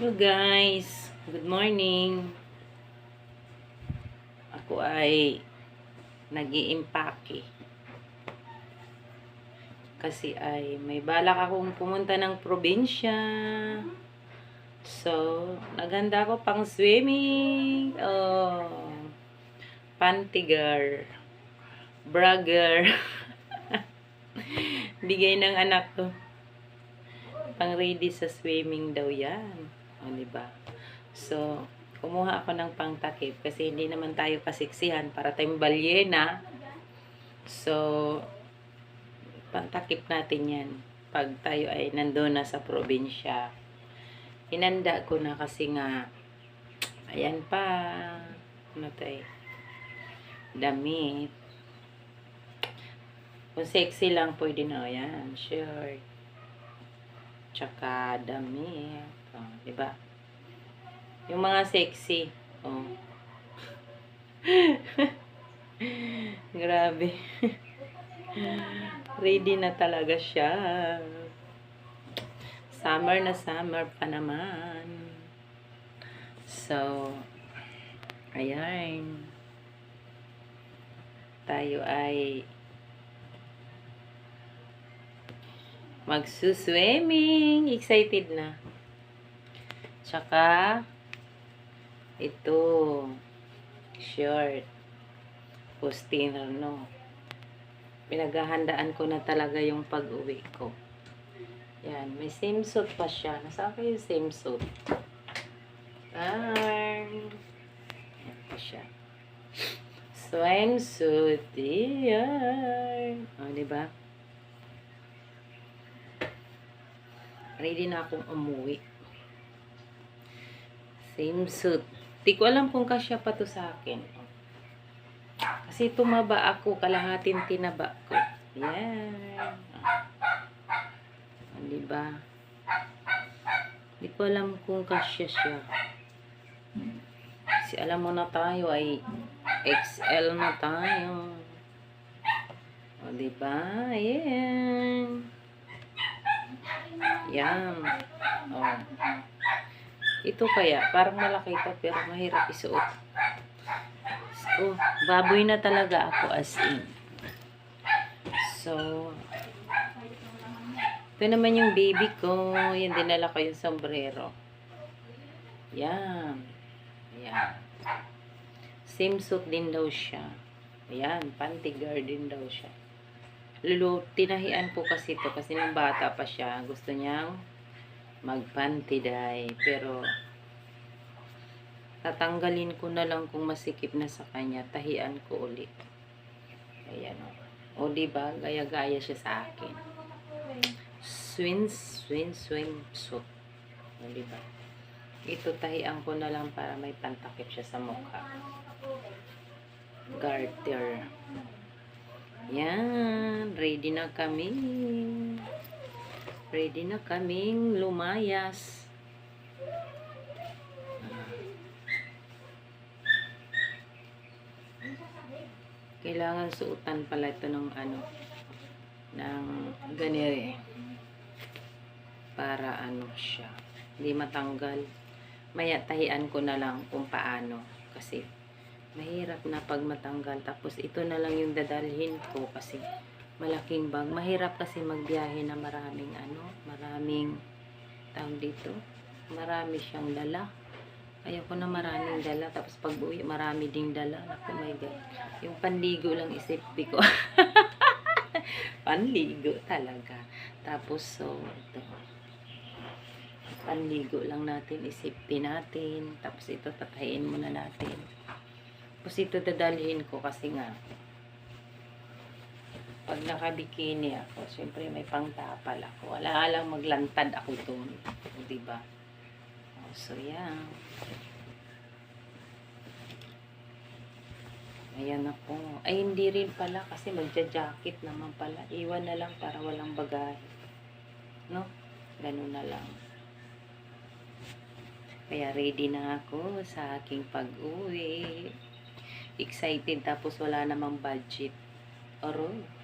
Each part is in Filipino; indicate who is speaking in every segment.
Speaker 1: Hello guys, good morning. Ako ay nag iimpake Kasi ay may balak akong pumunta ng probinsya. So, naganda ako pang swimming. Oh, pantigar. Bragger. Bigay ng anak ko. Pang ready sa swimming daw yan. O, di ba? So, kumuha ako ng pangtakip kasi hindi naman tayo kasiksihan para tayong balyena. So, pantakip natin yan pag tayo ay nandoon na sa probinsya. Hinanda ko na kasi nga, ayan pa, ano tayo, damit. Kung sexy lang, pwede na, ayan, shirt. Tsaka damit. Oh, di ba? Yung mga sexy. Oh. Grabe. Ready na talaga siya. Summer na summer pa naman. So, ayan. Tayo ay magsuswimming. Excited na. Tsaka, ito, short, postiner, no. Pinaghahandaan ko na talaga yung pag-uwi ko. Yan, may swimsuit pa siya. Nasaan kayo yung swimsuit? Ay, yan pa siya. Swimsuit, yan. O, diba? Ready na akong umuwi. Same suit. Di ko alam kung kasya pa to sa akin. Kasi tumaba ako, kalahatin tinaba ko. Yan. Oh, diba? Di ko alam kung kasya siya. Kasi alam mo na tayo ay XL na tayo. O, diba? Ayan. Yan. Oh. Ito kaya, parang malaki ito pero mahirap isuot. So, baboy na talaga ako as in. So, ito naman yung baby ko. Yan, dinala ko yung sombrero. Yan. Yan. Same suit din daw siya. Yan, panty din daw siya. Lulu, tinahian po kasi ito kasi nung bata pa siya, gusto niyang magpanty dye. Pero, tatanggalin ko na lang kung masikip na sa kanya, tahian ko ulit. Ayan o. O, diba? Gaya-gaya siya sa akin. Swim, swim, swim, suit. O, diba? Ito, tahian ko na lang para may pantakip siya sa mukha. Garter. Yan, ready na kami. Ready na kaming lumayas. Kailangan suotan pala ito ng ano, ng ganire. Para ano siya, hindi matanggal. Maya tahian ko na lang kung paano. Kasi mahirap na pag matanggal. Tapos ito na lang yung dadalhin ko kasi malaking bag. Mahirap kasi magbiyahe na maraming ano, maraming tawag dito. Marami siyang dala. Ayaw ko na maraming dala. Tapos pag uwi, marami ding dala. Ako, my God. Yung panligo lang isipin ko. panligo talaga. Tapos, so, ito. Panligo lang natin, isipin natin. Tapos ito, tatayin muna natin. Tapos ito dadalhin ko kasi nga, pag nakabikini ako, syempre may pangtapal ako. Wala lang maglantad ako doon. O, diba? O, so, yan. Ayan ako. Ay, hindi rin pala kasi magja-jacket naman pala. Iwan na lang para walang bagahe. No? Ganun na lang. Kaya ready na ako sa aking pag-uwi. Excited tapos wala namang budget. Oro.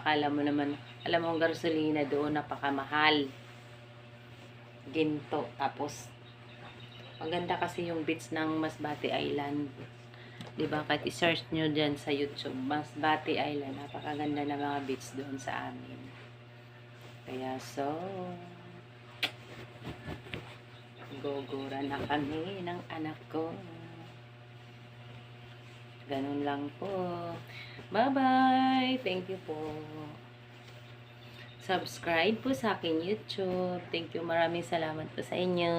Speaker 1: Akala mo naman, alam mo ang gasolina doon napakamahal. Ginto. Tapos Maganda kasi yung beach ng Masbate Island. 'Di ba? Kahit i-search nyo dyan sa YouTube, Masbate Island. Napakaganda ng mga beach doon sa amin. Kaya so, gogora na kami ng anak ko. Ganun lang po. Bye-bye! Thank you po. Subscribe po sa akin YouTube. Thank you. Maraming salamat po sa inyo.